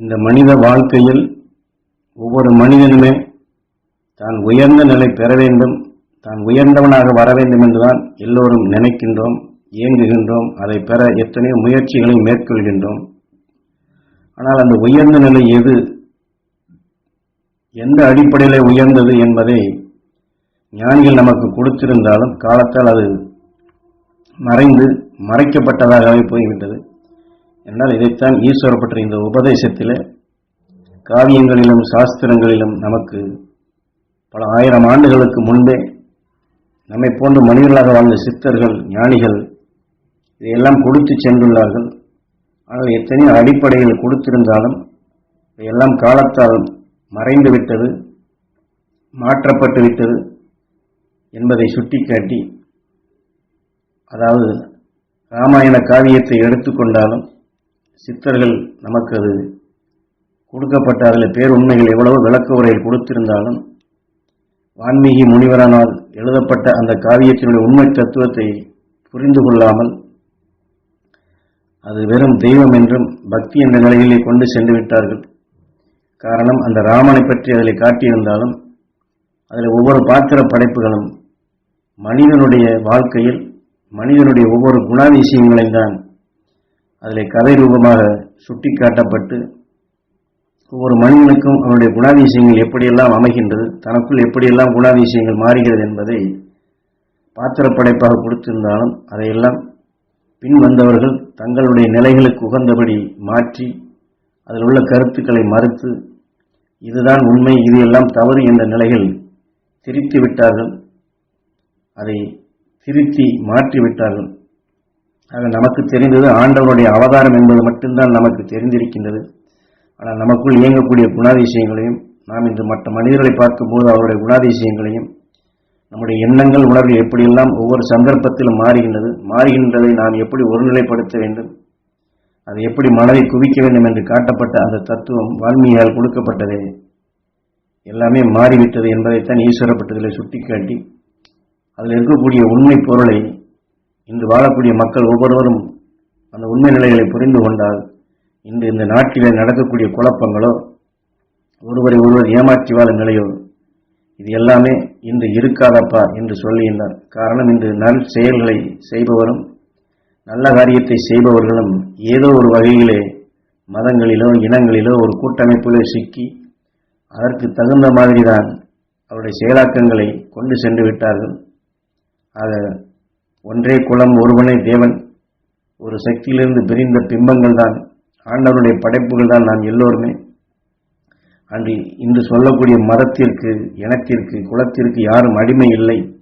இந்த மனித வாழ்க்கையில் ஒவ்வொரு மனிதனுமே தான் உயர்ந்த நிலை பெற வேண்டும் தான் உயர்ந்தவனாக வர வேண்டும் என்றுதான் எல்லோரும் நினைக்கின்றோம் இயங்குகின்றோம் அதை பெற எத்தனையோ முயற்சிகளை மேற்கொள்கின்றோம். ஆனால் அந்த உயர்ந்த நிலை எது? எந்த அடிப்படையில் உயர்ந்தது என்பதை ஞானிகள் நமக்கு கொடுத்திருந்தாலும் காலத்தால் அது மறைந்து மறைக்கப்பட்டதாகவே போய்விட்டது. என்றால் இதைத்தான் ஈஸ்வர பற்றிய இந்த உபதேசத்தில் காவியங்களிலும் சாஸ்திரங்களிலும் நமக்கு பல ஆயிரம் ஆண்டுகளுக்கு முன்பே நம்மை போன்ற மனிதர்களாக வாழ்ந்த சித்தர்கள் ஞானிகள் இதையெல்லாம் கொடுத்து சென்றுள்ளார்கள். ஆனால் எத்தனையோ அடிப்படையில் கொடுத்திருந்தாலும் இதையெல்லாம் காலத்தால் மறைந்து விட்டது மாற்றப்பட்டு விட்டது என்பதை சுட்டிக்காட்டி அதாவது ராமாயண காவியத்தை எடுத்துக்கொண்டாலும் சித்தர்கள் நமக்கு அது கொடுக்கப்பட்ட அதில் பேருண்மைகள் எவ்வளவு விளக்க உரையில் கொடுத்திருந்தாலும் வான்மீகி முனிவரானால் எழுதப்பட்ட அந்த காவியத்தினுடைய உண்மை தத்துவத்தை புரிந்து கொள்ளாமல் அது வெறும் தெய்வம் என்றும் பக்தி என்ற நிலையிலே கொண்டு சென்று விட்டார்கள். காரணம் அந்த ராமனை பற்றி அதில் காட்டியிருந்தாலும் அதில் ஒவ்வொரு பாத்திர படைப்புகளும் மனிதனுடைய வாழ்க்கையில் மனிதனுடைய ஒவ்வொரு குணாதிசயங்களையும் தான் அதில் கதை ரூபமாக சுட்டிக்காட்டப்பட்டு ஒவ்வொரு மனிதனுக்கும் அவனுடைய குணாதிசயங்கள் எப்படியெல்லாம் அமைகின்றது தனக்குள் எப்படியெல்லாம் குணாதிசயங்கள் மாறுகிறது என்பதை பாத்திரப்படைப்பாக கொடுத்திருந்தாலும் அதையெல்லாம் பின் வந்தவர்கள் தங்களுடைய நிலைகளுக்கு உகந்தபடி மாற்றி அதில் உள்ள கருத்துக்களை மறுத்து இதுதான் உண்மை இது எல்லாம் தவறு என்ற நிலையில் திருத்தி விட்டார்கள். அதை திருத்தி மாற்றி விட்டார்கள். நமக்கு தெரிந்தது ஆண்டவருடைய அவதாரம் என்பது மட்டும்தான் நமக்கு தெரிந்திருக்கின்றது. ஆனால் நமக்குள் இயங்கக்கூடிய குணாதிசயங்களையும் நாம் இன்று மற்ற மனிதர்களை பார்க்கும்போது அவருடைய குணாதிசயங்களையும் நம்முடைய எண்ணங்கள் உணர்வு எப்படியெல்லாம் ஒவ்வொரு சந்தர்ப்பத்திலும் மாறுகின்றது மாறுகின்றதை நாம் எப்படி ஒருநிலைப்படுத்த வேண்டும் அதை எப்படி மனதை குவிக்க வேண்டும் என்று காட்டப்பட்ட அந்த தத்துவம் வால்மீகியால் கொடுக்கப்பட்டதே. எல்லாமே மாறிவிட்டது என்பதைத்தான் ஈஸ்வரப்பட்டதில் சுட்டிக்காட்டி அதில் இருக்கக்கூடிய உண்மை பொருளை இன்று வாழக்கூடிய மக்கள் ஒவ்வொருவரும் அந்த உண்மை நிலைகளை புரிந்து கொண்டால் இன்று இந்த நாட்டிலே நடக்கக்கூடிய குழப்பங்களோ ஒருவரை ஒருவர் ஏமாற்றி வாழும் நிலையோ இது எல்லாமே இன்று இருக்காதப்பா என்று சொல்லுகின்றார். காரணம் இன்று நல் செயல்களை செய்பவரும் நல்ல காரியத்தை செய்பவர்களும் ஏதோ ஒரு வகையிலே மதங்களிலோ இனங்களிலோ ஒரு கூட்டமைப்பிலோ சிக்கி அதற்கு தகுந்த மாதிரி தான் அவருடைய செயலாக்கங்களை கொண்டு சென்று விட்டார்கள். ஆக ஒன்றே குலம் ஒருவனே தேவன். ஒரு சக்தியிலிருந்து பிரிந்த பிம்பங்கள் தான். ஆண்டவருடைய படைப்புகள் தான் நாம் எல்லோருமே. அன்று இன்று சொல்லக்கூடிய மதத்திற்கு இனத்திற்கு குலத்திற்கு யாரும் அடிமை இல்லை.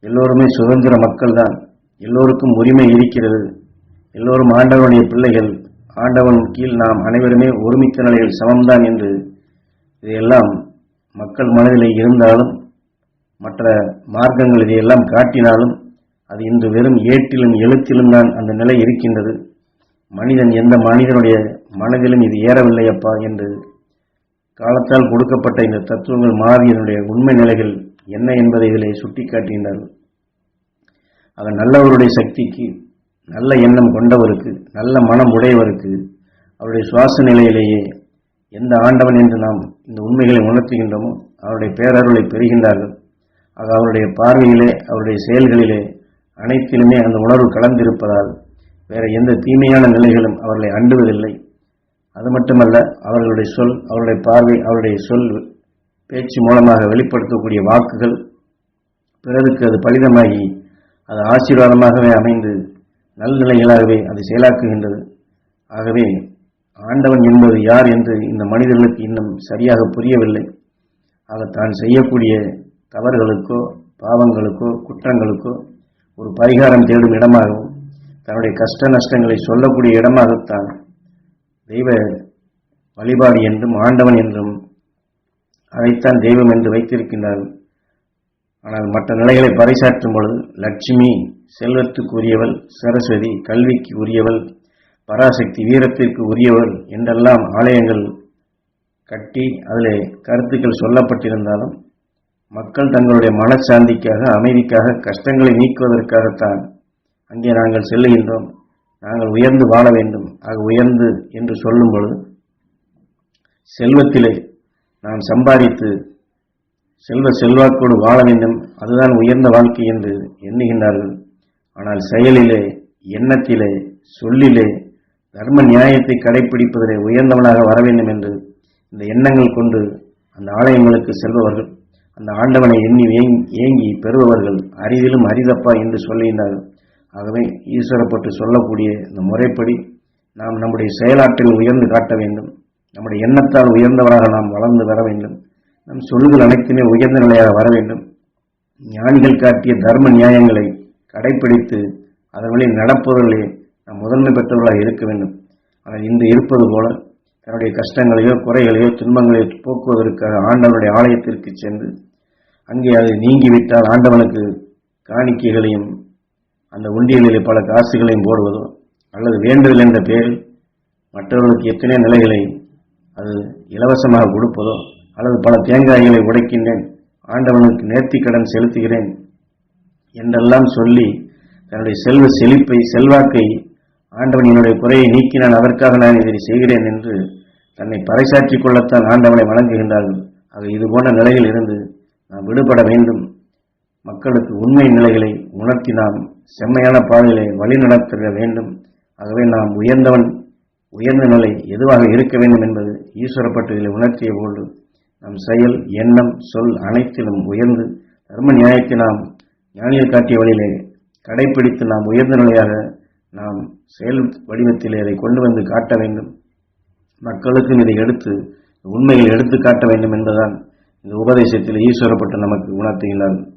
எல்லோருமே சுதந்திர மக்கள் தான். எல்லோருக்கும் உரிமை இருக்கிறது. எல்லோரும் ஆண்டவனுடைய பிள்ளைகள். ஆண்டவன் கீழ் நாம் அனைவருமே ஒருமித்த நிலையில் சமம்தான் என்று இதையெல்லாம் மக்கள் மனதில் இருந்தாலும் மற்ற மார்க்கங்கள் இதையெல்லாம் காட்டினாலும் அது இன்று வெறும் ஏட்டிலும் எழுத்திலும் தான் அந்த நிலை இருக்கின்றது. மனிதன் எந்த மனிதனுடைய மனதிலும் இது ஏறவில்லையப்பா என்று காலத்தால் கொடுக்கப்பட்ட இந்த தத்துவங்கள் மாறியனுடைய உண்மை நிலைகள் என்ன என்பதை இதிலே சுட்டிக்காட்டுகின்றார்கள் ஆக நல்லவருடைய சக்திக்கு நல்ல எண்ணம் கொண்டவருக்கு நல்ல மனம் உடையவருக்கு அவருடைய சுவாச நிலையிலேயே எந்த ஆண்டவன் என்று நாம் இந்த உண்மைகளை உணர்த்துகின்றோமோ அவருடைய பேரருளை பெறுகின்றார்கள். ஆக அவருடைய பார்வையிலே அவருடைய செயல்களிலே அனைத்திலுமே அந்த உணர்வு கலந்திருப்பதால் வேற எந்த தீமையான நிலைகளும் அவர்களை அண்டுவதில்லை. அது மட்டுமல்ல அவர்களுடைய சொல் அவருடைய பார்வை அவருடைய சொல் பேச்சு மூலமாக வெளிப்படுத்தக்கூடிய வாக்குகள் பிறருக்கு அது பலிதமாகி அது ஆசீர்வாதமாகவே அமைந்து நல்நிலைகளாகவே அது செயலாக்குகின்றது. ஆகவே ஆண்டவன் என்பது யார் என்று இந்த மனிதர்களுக்கு இன்னும் சரியாக புரியவில்லை. ஆக தான் செய்யக்கூடிய தவறுகளுக்கோ பாவங்களுக்கோ குற்றங்களுக்கோ ஒரு பரிகாரம் தேடும் இடமாகவும் தன்னுடைய கஷ்ட நஷ்டங்களை சொல்லக்கூடிய இடமாகத்தான் தெய்வ வழிபாடு என்றும் ஆண்டவன் என்றும் அதைத்தான் தெய்வம் என்று வைத்திருக்கின்றார்கள் ஆனால் மற்ற நிலைகளை பறைசாற்றும் பொழுது லட்சுமி செல்வத்துக்கு உரியவள் சரஸ்வதி கல்விக்கு உரியவள் பராசக்தி வீரத்திற்கு உரியவள் என்றெல்லாம் ஆலயங்கள் கட்டி அதில் கருத்துக்கள் சொல்லப்பட்டிருந்தாலும் மக்கள் தங்களுடைய மனசாந்திக்காக அமைதிக்காக கஷ்டங்களை நீக்குவதற்காகத்தான் அங்கே நாங்கள் செல்லுகின்றோம். நாங்கள் உயர்ந்து வாழ வேண்டும். ஆக உயர்ந்து என்று சொல்லும் பொழுது செல்வத்திலே நாம் சம்பாதித்து செல்வ செல்வாக்கோடு வாழ வேண்டும். அதுதான் உயர்ந்த வாழ்க்கை என்று எண்ணுகின்றார்கள். ஆனால் செயலிலே எண்ணத்திலே சொல்லிலே தர்ம நியாயத்தை கடைபிடிப்பதிலே உயர்ந்தவனாக வர வேண்டும் என்று இந்த எண்ணங்கள் கொண்டு அந்த ஆலயங்களுக்கு செல்பவர்கள் அந்த ஆண்டவனை எண்ணி ஏங்கி- ஏங்கி பெறுபவர்கள் அரிதிலும் அரிதப்பா என்று சொல்லினார்கள் ஆகவே ஈஸ்வரப்பட்டு சொல்லக்கூடிய இந்த முறைப்படி நாம் நம்முடைய செயலாற்றில் உயர்ந்து காட்ட வேண்டும். நம்முடைய எண்ணத்தால் உயர்ந்தவராக நாம் வளர்ந்து வர வேண்டும். நம் சொல்லுகள் அனைத்துமே உயர்ந்த நிலையாக வர வேண்டும். ஞானிகள் காட்டிய தர்ம நியாயங்களை கடைபிடித்து அதன் வழி நடப்பவர்களே நாம் முதன்மை பெற்றவர்களாக இருக்க வேண்டும். ஆனால் இன்று இருப்பது போல தன்னுடைய கஷ்டங்களையோ குறைகளையோ துன்பங்களையோ போக்குவதற்காக ஆண்டவனுடைய ஆலயத்திற்கு சென்று அங்கே அது நீங்கிவிட்டால் ஆண்டவனுக்கு காணிக்கைகளையும் அந்த உண்டியலிலே பல காசுகளையும் போடுவதோ அல்லது வேண்டுதல் என்ற பெயரில் மற்றவர்களுக்கு எத்தனை நிலைகளை அது இலவசமாக கொடுப்பதோ அல்லது பல தேங்காய்களை உடைக்கின்றேன் ஆண்டவனுக்கு நேர்த்தி கடன் செலுத்துகிறேன் என்றெல்லாம் சொல்லி தன்னுடைய செல்வ செழிப்பை செல்வாக்கை ஆண்டவன் என்னுடைய குறையை நீக்கினான் அதற்காக நான் இதை செய்கிறேன் என்று தன்னை பறைசாற்றிக் கொள்ளத்தான் ஆண்டவனை வணங்குகின்றார்கள். ஆக இது போன்ற நிலையில் இருந்து நாம் விடுபட வேண்டும். மக்களுக்கு உண்மை நிலைகளை உணர்த்தி நாம் செம்மையான பாதைகளை வழிநடத்த வேண்டும். ஆகவே நாம் உயர்ந்தவன் உயர்ந்த நிலை எதுவாக இருக்க வேண்டும் என்பது ஈஸ்வரப்பட்டுகளை உணர்த்திய போது நம் செயல் எண்ணம் சொல் அனைத்திலும் உயர்ந்து தர்ம நியாயத்தை நாம் ஞானியர் காட்டிய வழியிலே கடைபிடித்து நாம் உயர்ந்த நிலையாக நாம் செயல் வடிவத்திலே இதை கொண்டு வந்து காட்ட வேண்டும். மக்களுக்கும் இதை எடுத்து உண்மையில் எடுத்து காட்ட வேண்டும் என்பதுதான் இந்த உபதேசத்தில் ஈஸ்வரப்பட்டு நமக்கு உணர்த்துகிறார்கள்